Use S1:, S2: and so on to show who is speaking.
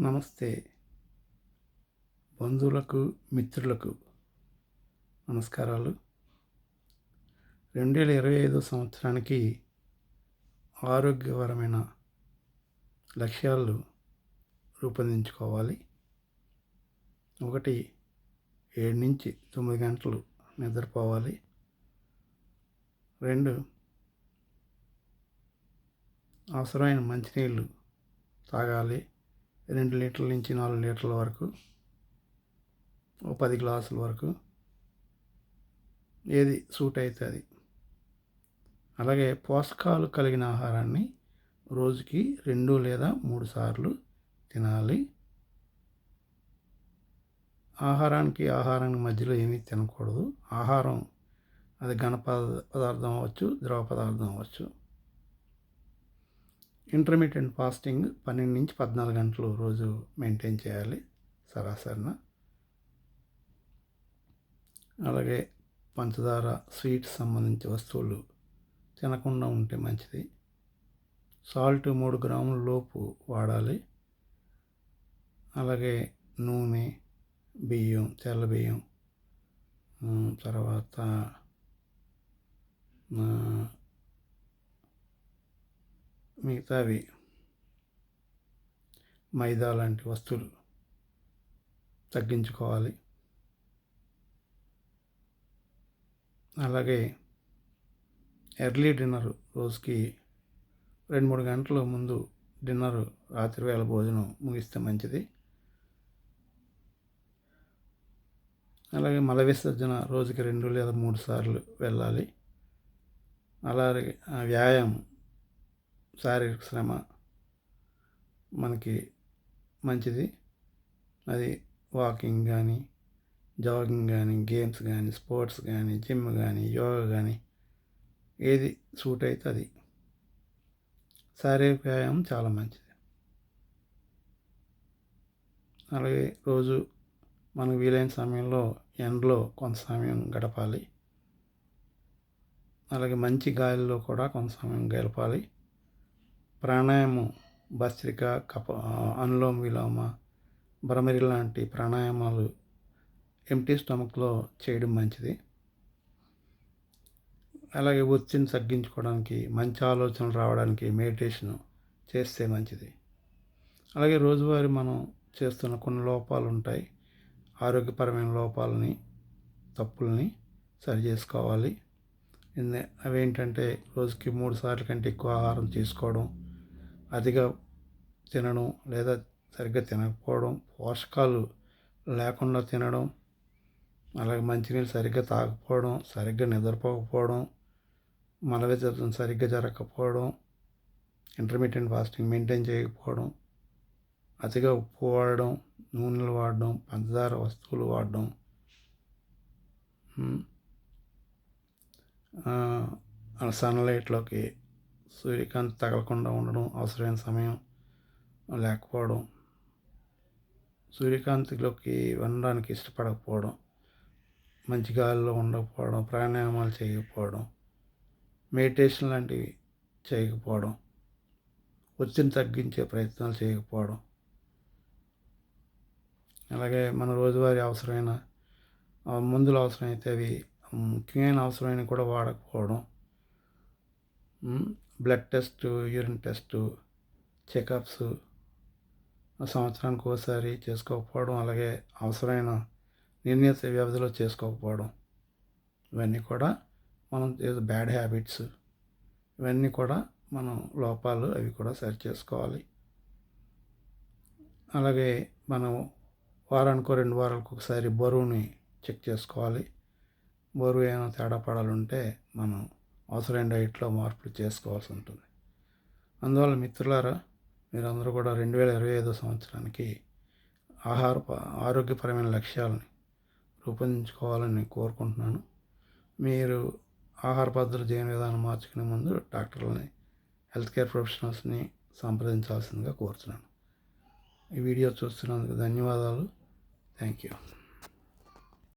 S1: నమస్తే. బంధువులకు మిత్రులకు నమస్కారాలు. రెండు వేల ఇరవై ఐదో సంవత్సరానికి ఆరోగ్యపరమైన లక్ష్యాలు రూపొందించుకోవాలి. ఒకటి ఏడు నుంచి తొమ్మిది గంటలు నిద్రపోవాలి. రెండు అవసరమైన మంచినీళ్ళు తాగాలి. రెండు లీటర్ల నుంచి నాలుగు లీటర్ల వరకు ఓ పది గ్లాసుల వరకు ఏది సూట్ అవుతుంది అలాగే పోషకాలు కలిగిన ఆహారాన్ని రోజుకి రెండు లేదా మూడు సార్లు తినాలి. ఆహారానికి ఆహారానికి మధ్యలో ఏమీ తినకూడదు. ఆహారం అది ఘన పదార్థం అవ్వచ్చు ద్రవ పదార్థం అవ్వచ్చు. ఇంటర్మీడియట్ ఫాస్టింగ్ పన్నెండు నుంచి పద్నాలుగు గంటలు రోజు మెయింటైన్ చేయాలి సరాసరిన. అలాగే పంచదార స్వీట్స్ సంబంధించి వస్తువులు తినకుండా ఉంటే మంచిది. సాల్ట్ మూడు గ్రాముల లోపు వాడాలి. అలాగే నూనె బియ్యం తెల్ల బియ్యం తర్వాత మిగతావి మైదా లాంటి వస్తువులు తగ్గించుకోవాలి. అలాగే ఎర్లీ డిన్నర్ రోజుకి రెండు మూడు గంటల ముందు డిన్నర్ రాత్రి వేళ భోజనం ముగిస్తే మంచిది. అలాగే మల విసర్జన రోజుకి రెండు లేదా మూడు సార్లు వెళ్ళాలి. అలాగే వ్యాయామం శారీరక శ్రమ మనకి మంచిది. అది వాకింగ్ కానీ జాగింగ్ కానీ గేమ్స్ కానీ స్పోర్ట్స్ కానీ జిమ్ కానీ యోగా కానీ ఏది సూట్ అయితే అది. శారీరక వ్యాయామం చాలా మంచిది. అలాగే రోజు మనకు వీలైన సమయంలో ఎండలో కొంత సమయం గడపాలి. అలాగే మంచి గాలిలో కూడా కొంత సమయం గడపాలి. ప్రాణాయామం భస్త్రిక కప అనులోమ విలోమ భ్రమరి లాంటి ప్రాణాయామాలు ఎంటీ స్టమక్లో చేయడం మంచిది. అలాగే ఒత్తిడిని తగ్గించుకోవడానికి మంచి ఆలోచనలు రావడానికి మెడిటేషన్ చేస్తే మంచిది. అలాగే రోజువారీ మనం చేస్తున్న కొన్ని లోపాలు ఉంటాయి. ఆరోగ్యపరమైన లోపాలని తప్పుల్ని సరి చేసుకోవాలి. అవేంటంటే రోజుకి మూడు సార్లు కంటే ఎక్కువ ఆహారం తీసుకోవడం అతిగా తినడం లేదా సరిగ్గా తినకపోవడం పోషకాలు లేకుండా తినడం అలాగే మంచినీళ్ళు సరిగ్గా తాగకపోవడం సరిగ్గా నిద్రపోకపోవడం మల సరిగ్గా జరగకపోవడం ఇంటర్మీడియట్ ఫాస్టింగ్ మెయింటైన్ చేయకపోవడం అతిగా ఉప్పు వాడడం నూనెలు వాడడం పంచదార వస్తువులు వాడడం సన్లైట్లోకి సూర్యకాంతి తగలకుండా ఉండడం అవసరమైన సమయం లేకపోవడం సూర్యకాంతిలోకి ఉండడానికి ఇష్టపడకపోవడం మంచి గాలిలో ఉండకపోవడం ప్రాణాయామాలు చేయకపోవడం మెడిటేషన్ లాంటివి చేయకపోవడం ఒత్తిడిని తగ్గించే ప్రయత్నాలు చేయకపోవడం. అలాగే మన రోజువారీ అవసరమైన మందులు అవసరమైతే అవి ముఖ్యమైన అవసరమైన కూడా వాడకపోవడం. Blood test urine test checkups సంవత్సరానికి ఒకసారి చేసుకోకపోవడం అలాగే అవసరమైన నిర్ణీత వ్యవధిలో చేసుకోకపోవడం ఇవన్నీ కూడా మనం బ్యాడ్ హ్యాబిట్స్ ఇవన్నీ కూడా మనం లోపాలు అవి కూడా సరి చేసుకోవాలి. అలాగే మనం వారానికో రెండు వారాలకు ఒకసారి బరువుని చెక్ చేసుకోవాలి. బరువు ఏమైనా తేడా పడాలంటే మనం అవసరమైన డైట్లో మార్పులు చేసుకోవాల్సి ఉంటుంది. అందువల్ల మిత్రులారా మీరందరూ కూడా రెండు వేల ఇరవై ఐదో సంవత్సరానికి ఆహార ఆరోగ్యపరమైన లక్ష్యాలని రూపొందించుకోవాలని కోరుకుంటున్నాను. మీరు ఆహార పద్ధతులు జీవన విధానం మార్చుకునే ముందు డాక్టర్లని హెల్త్ కేర్ ప్రొఫెషనల్స్ని సంప్రదించాల్సిందిగా కోరుతున్నాను ఈ వీడియో చూస్తున్నందుకు ధన్యవాదాలు. Thank you.